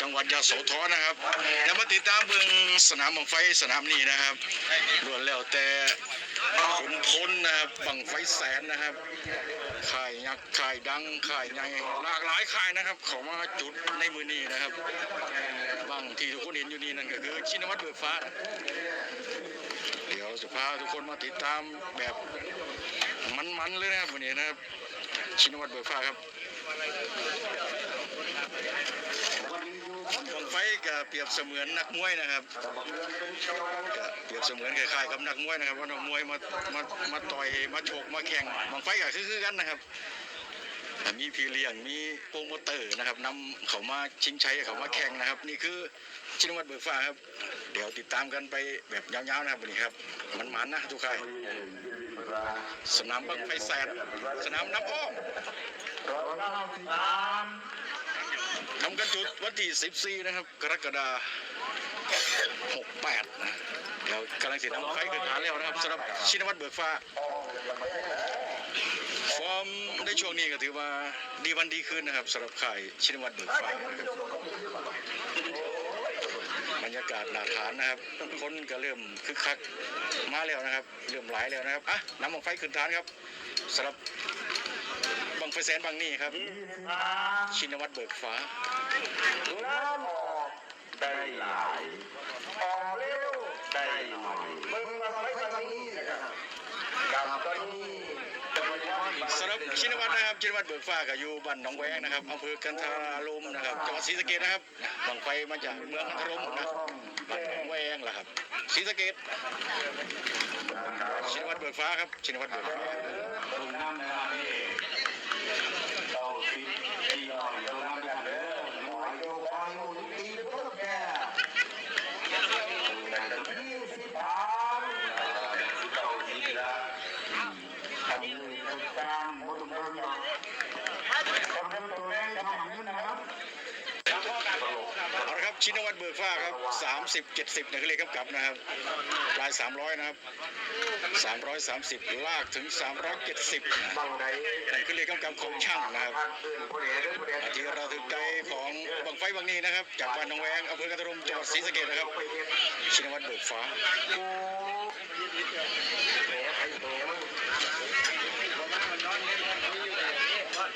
จังหวัดยะโสธรนะครับเดี๋ยวมาติดตามเบิ่งสนามบังไฟสนามนี้นะครับล้วนแล้วแต่ขุนพลนะครับบังไฟแสนนะครับข่ายยักษ์ข่ายดังข่ายใหญ่หลากหลายข่ายนะครับเขามาจุดในมือนี้นะครับบางที่ทุกคนเห็นอยู่นี่นั่นก็คือชินวัตรเบิกฟ้า เดี๋ยวจะพาทุกคนมาติดตามแบบมันๆเลยนะครับวันนี้นะครับชินวัตรเบิกฟ้าครับบังไฟก็ เปรียบเสมือนนักมวยนะครับก็เปรียบเสมือนคล้ายๆกับนักมวยนะครับว่านักมวยมามามาต่อยมาโฉกมาแข่งบังไฟก็คือๆกันนะครับมีพี่เลี้ยงมีโปรโมเตอร์นะครับนำเขามาชิงชัยเขามาแข่งนะครับ นี่คือชินวัตรเบิกฟ้าครับ เดี๋ยวติดตามกันไปแบบยาวๆนะครับวันนี้ครับ มันมันๆนะทุกใค่ายสนามบังไฟแสนสนามน้ำอ้อม ทำกันจุดวันที่ 14 นะครับ กรกฎาคม68 นะเดี๋ยวกำลังเสร็จน้ำไฟขึ้นฐานแล้วนะครับสำหรับชินวัตรเบิกฟ้า ฟอร์มในช่วงนี้ก็ถือว่าดีวันดีขึ้นนะครับสำหรับข่ายชินวัตรเบิกฟ้านะครับบรรยากาศหนาฐานนะครับ คนก็เริ่มคึกคักมาแล้วนะครับ เริ่มหลายแล้วนะครับอะน้ำบังไฟขึ้นฐานครับสำหรับ บังไฟแสนบังนี่ครับ ชินวัตรเบิกฟ้าน้ำออกได้หลายออกเร็วได้หน่อยมึงมาไม่ทางนี้นะครับกับตอนนี้สำหรับชินวัตรนะครับชินวัตรเบิกฟ้าก็อยู่บ้านหนองแวงนะครับอำเภอกันทารามนะครับจังหวัดศรีสะเกษนะครับบังไฟมาจากเมืองกันทารมนะบ้านหนองแวงล่ะครับศรีสะเกษชินวัตรเบิกฟ้าครับชินวัตรเบิกฟ้า เราสิที่หน่อยตรงน้นร้านเด้อหน่อยโยกไปหมุนตีพิ่มแกยี่สิบสามเก้าสิบละทำเลยประจำหมดทุกคนทำตัวเลขทำเงินนะครับเอาละครับชินวัตรเบิกฟ้าครับ 30 70เนี่ยเขาเรียกกำกับนะครับ ปลาย 300 นะครับ 330 ลากถึง 370นะบางใดนั่นคือเรียกำกับของช่างนะครับที่เราถึงใจของบังไฟบางนี้นะครับ จากบ้านหนองแวงอำเภอกระทรมจังหวัดศรีสะเกษนะครับ ชินวัตรเบิกฟ้ากูแหมไอ้แหมมึง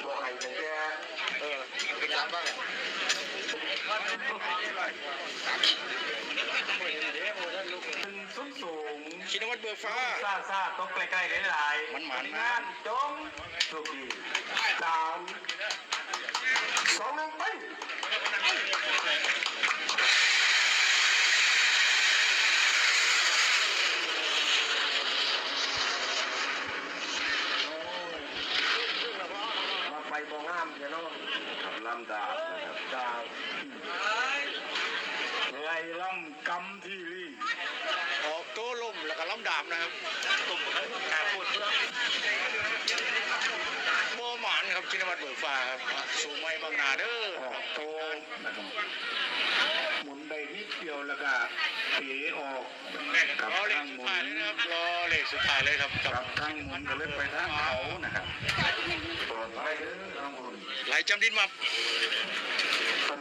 บอกให้ตั้งแต่เออเป็นการบ้างสูงสูง ชินวัตรเบิกฟ้าซาซาตกใกล้ๆหลายๆมันหมานนะงานจงสุขดีสามสองหนึ่งไปมาไปบองงามเดี๋ยวเนาะครับลำดาบนะครับดาบไล่ลำกำที่ ลมแล้วก็ล้ำดาบนะครับตุ่มขาพูดเพื่อโมหมานครับชินวัตรเบิกฟ้าครับสูงไม่บางนาเด้อออกโตนะครับหมุนได้นิดเดียวแล้วก็เป๋ออกกลับรอเลขข้างสุหดมุท้ายนเลยนะครับรอเลขสุดท้ายเลยครับกลับข้างหมุนก็เลยไปทางเขานะครับปลอดภัยเด้อทางบนไหลจำดินมาคน